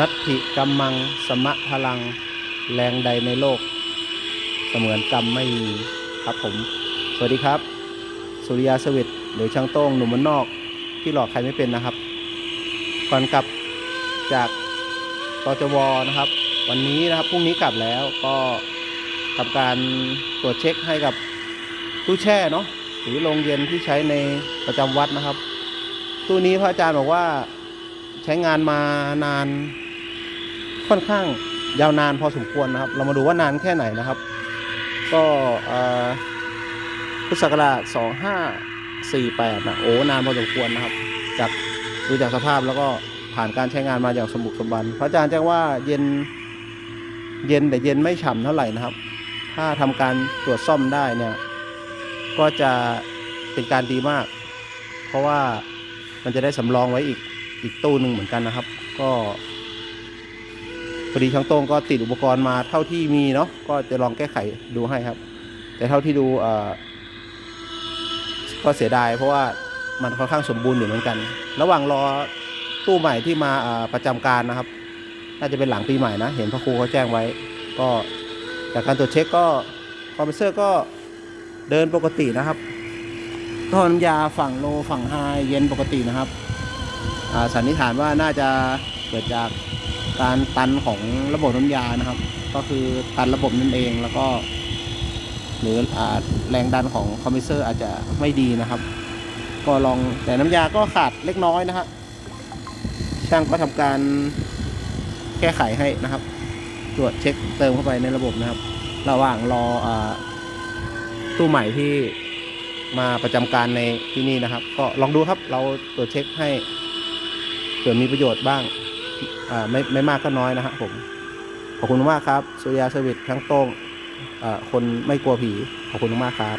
นัตถิกัมมัง สมะพลัง แรงใดในโลก เสมือนกรรมไม่มีครับผม สวัสดีครับ สุริยาสวิตหรือช่างโต้งหนุ่มมันนอกที่หลอกใครไม่เป็นนะครับ ก่อนกลับจากตจวนะครับ วันนี้นะครับพรุ่งนี้กลับแล้วก็ทำการตรวจเช็คให้กับตู้แช่เนาะหรือโรงเย็นที่ใช้ในประจำวัดนะครับ ตู้นี้พระอาจารย์บอกว่าใช้งานมานาน ค่อนข้างยาวนานพอสมควรนะครับ เรามาดูว่านานแค่ไหนนะครับ ก็อ่อพุทธศักราช2548นะโอ้นานพอสมควรนะครับ จากดูจากสภาพแล้วก็ผ่านการใช้งานมาอย่างสมบุกสมบัน พระอาจารย์แจ้งว่าเย็นเย็นแต่เย็นไม่ฉ่ำเท่าไหร่นะครับ ถ้าทำการตรวจซ่อมได้เนี่ย ก็จะเป็นการดีมาก เพราะว่ามันจะได้สำรองไว้อีกอีกตู้หนึ่งเหมือนกันนะครับ ก็ พอดีช่างโต้งก็ติดอุปกรณ์มาเท่าที่มีเนาะก็จะลองแก้ไขดูให้ครับ แต่เท่าที่ดูก็เสียดายเพราะว่ามันค่อนข้างสมบูรณ์อยู่เหมือนกัน ระหว่างรอตู้ใหม่ที่มาประจำการนะครับ น่าจะเป็นหลังปีใหม่นะ เห็นพระครูเขาแจ้งไว้ ก็จากการตรวจเช็คก็คอมเพรสเซอร์ก็เดินปกตินะครับท่อน้ำยาฝั่งโลฝั่งไฮเย็นปกตินะครับสันนิษฐานว่าน่าจะเกิดจาก การตันของระบบน้ำยานะครับ ก็คือตันระบบนั่นเองแล้วก็ หรืออแรงดันของคอมเพรสเซอร์อาจจะไม่ดีนะครับ ก็ลองแต่น้ำยาก็ขาดเล็กน้อยนะฮะช่างก็ทำการแก้ไขให้นะครับ ตรวจเช็คเติมเข้าไปในระบบนะครับ ระหว่างรออตู้ใหม่ที่มาประจำการในที่นี่นะครับ ก็ลองดูครับเราตรวจเช็คให้เผื่อมีประโยชน์บ้าง ไม่ไม่มากก็น้อยนะฮะผมขอบคุณมากครับสุริยาสวิตทั้งโต้งคนไม่กลัวผีขอบคุณมากครับ